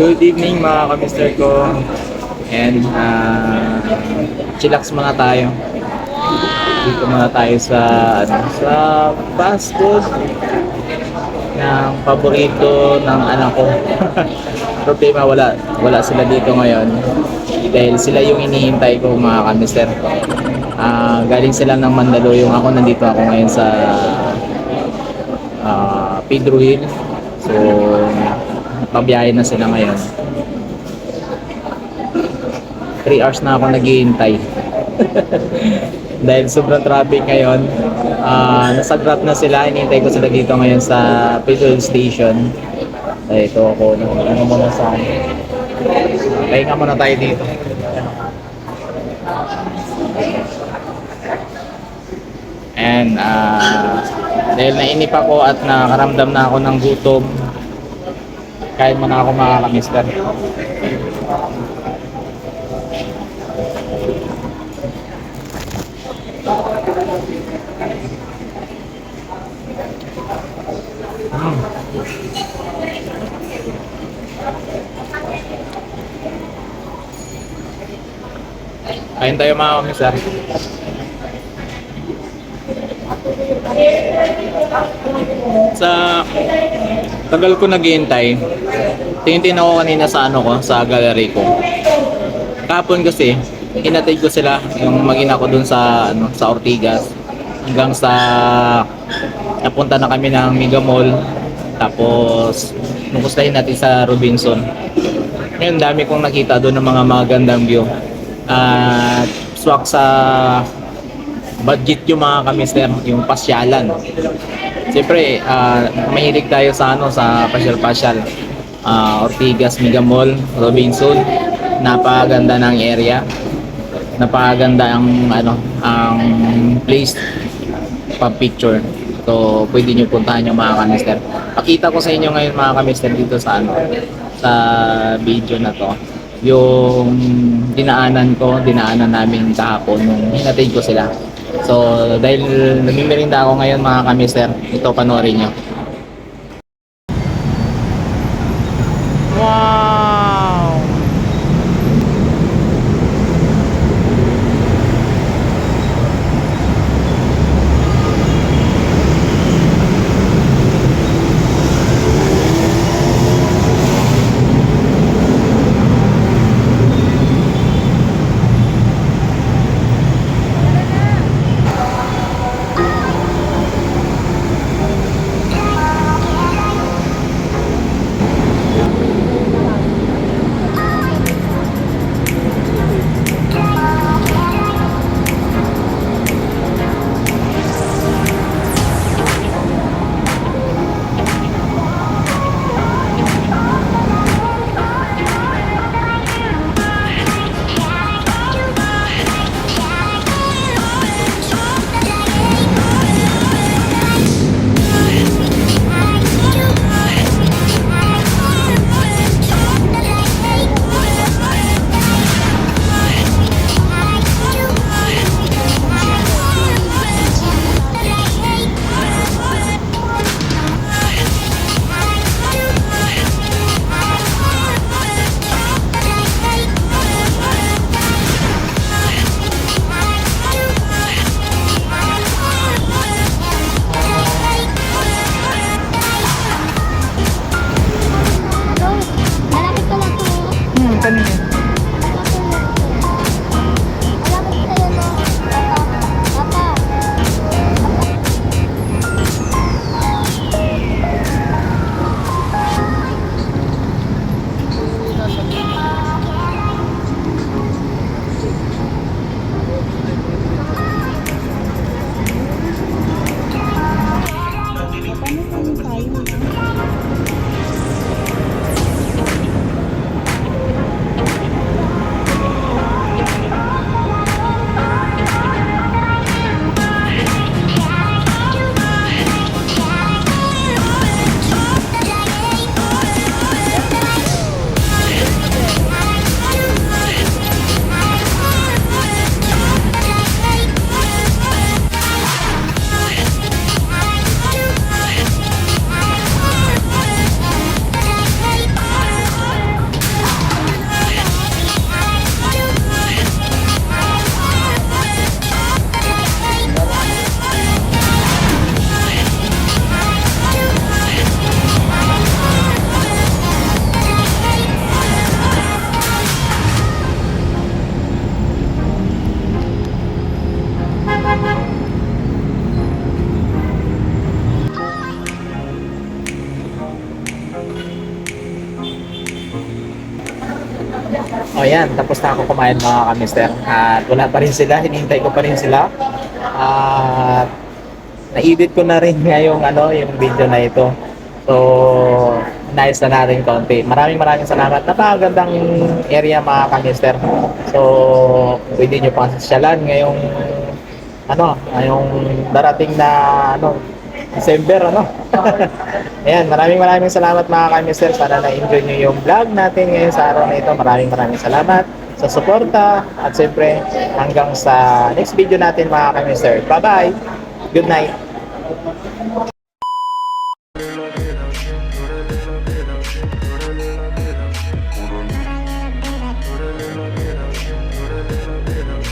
Good evening mga kamister ko. And uh, chillax muna tayo. Dito muna tayo sa ano, sa fast food ng paborito ng anak ko. Problema wala wala sila dito ngayon dahil sila yung inihintay ko mga kamister. Ah, galing sila ng Mandaluyong. Ako nandito ako ngayon sa ah, Pedro Hill. So, pabiyahe na sila ngayon. 3 hours na ako naghihintay. Dahil sobrang traffic ngayon. Ah, nasa Grab na sila. Hinihintay ko sila dito ngayon sa Pedro Hill Station. Ay, ito ako. Ano muna sa Pahinga muna tayo dito. And ah dahil nainip ako at nakaramdam na ako ng gutom, kain muna ako mga kamister. Kain tayo mga kamister. Sa tagal ko naghihintay, tingin-tingin ako kanina sa ano ko, sa gallery ko. Kapon kasi, hinatid ko sila, yung magina ko dun sa, ano, sa Ortigas. Hanggang sa, napunta na kami ng Mega Mall. Tapos, numustahin natin sa Robinson. Ngayon, dami kong nakita doon ng mga magandang view. At swak sa budget yung mga kamister, yung pasyalan. Siyempre, ah, mahilig tayo sa ano sa pasyal-pasyal. Ah, Ortigas Mega Mall, Robinson. Napakaganda ng area. Napakaganda ang ano, ang place pa picture. So, pwede nyo puntahan yung mga kamister. Pakita ko sa inyo ngayon mga kamister dito sa ano, sa video na to. Yung dinaanan ko, dinaanan namin kahapon nung hinatid ko sila. So, dahil namimirinda ako ngayon mga kamister, ito panoorin nyo. Ayan, tapos na ako kumain mga kamister. At wala pa rin sila, hinihintay ko pa rin sila. At na-edit ko na rin ngayong ano, yung video na ito. So, nice na natin konti. Maraming maraming salamat. Napakagandang area mga kamister. So, pwede nyo pang sasyalan ngayong ano, ngayong darating na ano, December, ano? Ayan, maraming maraming salamat mga kamister. Sana na-enjoy nyo yung vlog natin ngayon sa araw na ito. Maraming maraming salamat sa suporta at siyempre hanggang sa next video natin mga kamister. Bye-bye! Good night!